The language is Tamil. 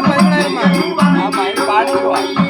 பதிமூணாயிரமா பாடுவா